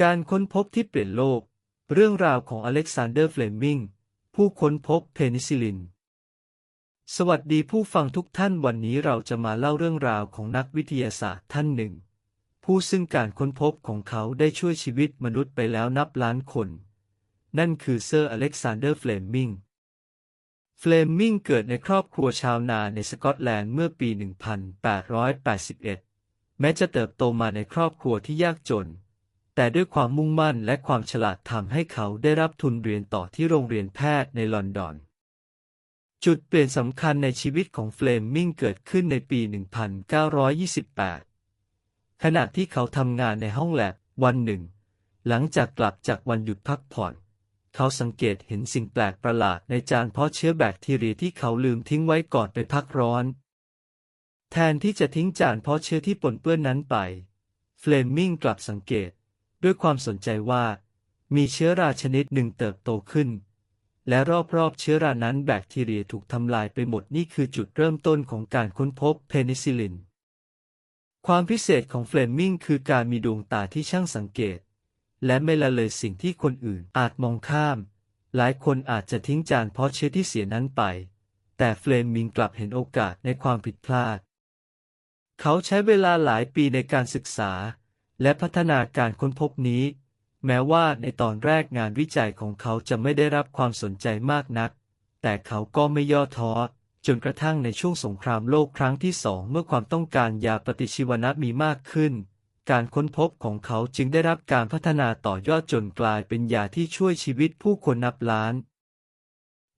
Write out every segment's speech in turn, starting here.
การค้นพบที่เปลี่ยนโลก เรื่องราวของอเล็กซานเดอร์เฟลมิง ผู้ค้นพบเพนิซิลิน สวัสดีผู้ฟังทุกท่านวันนี้เราจะมาเล่าเรื่องราวของนักวิทยาศาสตร์ท่านหนึ่ง ผู้ซึ่งการค้นพบของเขาได้ช่วยชีวิตมนุษย์ไปแล้วนับล้านคน นั่นคือเซอร์อเล็กซานเดอร์เฟลมิง เฟลมิงเกิดในครอบครัวชาวนาในสกอตแลนด์เมื่อปี 1881 แม้จะเติบโตมาในครอบครัวที่ยากจน แต่ด้วยความมุ่งมั่นและความฉลาดทำให้เขาได้รับทุนเรียนต่อที่โรงเรียนแพทย์ในลอนดอน จุดเปลี่ยนสำคัญในชีวิตของเฟลมิงเกิดขึ้นในปี 1928 ขณะที่เขาทำงานในห้องแลบวันหนึ่ง หลังจากกลับจากวันหยุดพักผ่อน เขาสังเกตเห็นสิ่งแปลกประหลาดในจานเพาะเชื้อแบคทีเรียที่เขาลืมทิ้งไว้ก่อนไปพักร้อน แทนที่จะทิ้งจานเพาะเชื้อที่ปนเปื้อนนั้นไป เฟลมิงกลับสังเกต ด้วยความสนใจว่า มีเชื้อราชนิดหนึ่งเติบโตขึ้น และรอบๆเชื้อรานั้นแบคทีเรียถูกทำลายไปหมดนี่คือจุดเริ่มต้นของการค้นพบเพนิซิลิน ความพิเศษของเฟลมิงคือการมีดวงตาที่ช่างสังเกต และไม่ละเลยสิ่งที่คนอื่นอาจมองข้าม หลายคนอาจจะทิ้งจานเพราะเชื้อที่เสียนั้นไป แต่เฟลมิงกลับเห็นโอกาสในความผิดพลาด เขาใช้เวลาหลายปีในการศึกษา และพัฒนาการค้นพบนี้ แม้ว่าในตอนแรกงานวิจัยของเขาจะไม่ได้รับความสนใจมากนัก แต่เขาก็ไม่ย่อท้อจนกระทั่งในช่วงสงครามโลกครั้งที่สองเมื่อความต้องการยาปฏิชีวนะมีมากขึ้น การค้นพบของเขาจึงได้รับการพัฒนาต่อยอดจนกลายเป็นยาที่ช่วยชีวิตผู้คนนับล้าน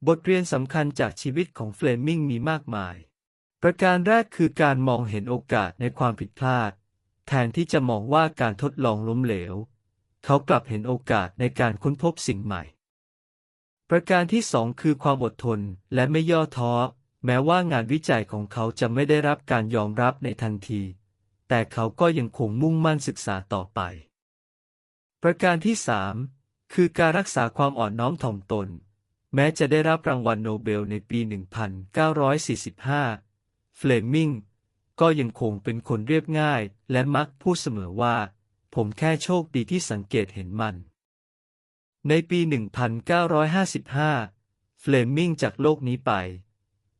บทเรียนสำคัญจากชีวิตของเฟลมิงมีมากมาย ประการแรกคือการมองเห็นโอกาสในความผิดพลาด แทนที่จะมองว่าการทดลองล้มเหลว เขากลับเห็นโอกาสในการค้นพบสิ่งใหม่ ประการที่สองคือความอดทนและไม่ย่อท้อ แม้ว่างานวิจัยของเขาจะไม่ได้รับการยอมรับในทันที แต่เขาก็ยังคงมุ่งมั่นศึกษาต่อไป ประการที่สามคือการรักษาความอ่อนน้อมถ่อมตน แม้จะได้รับรางวัลโนเบลในปี 1945 เฟลมิง ก็ยังคงเป็นคนเรียบง่าย และมักพูดเสมอว่า ผมแค่โชคดีที่สังเกตเห็นมัน ในปี 1955 เฟลมิงจากโลกนี้ไป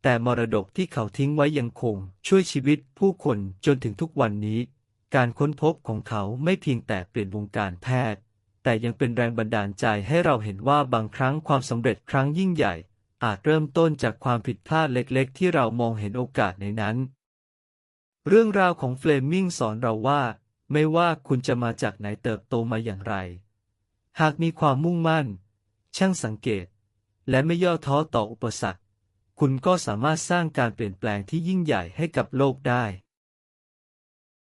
แต่มรดกที่เขาทิ้งไว้ยังคงช่วยชีวิตผู้คนจนถึงทุกวันนี้ การค้นพบของเขาไม่เพียงแต่เปลี่ยนวงการแพทย์ แต่ยังเป็นแรงบันดาลใจให้เราเห็นว่าบางครั้งความสำเร็จครั้งยิ่งใหญ่อาจเริ่มต้นจากความผิดพลาดเล็กๆ ที่เรามองเห็นโอกาสในนั้น เรื่องราวของเฟลมิงสอนเราว่า ไม่ว่าคุณจะมาจากไหนเติบโตมาอย่างไร หากมีความมุ่งมั่น ช่างสังเกต และไม่ย่อท้อต่ออุปสรรค คุณก็สามารถสร้างการเปลี่ยนแปลงที่ยิ่งใหญ่ให้กับโลกได้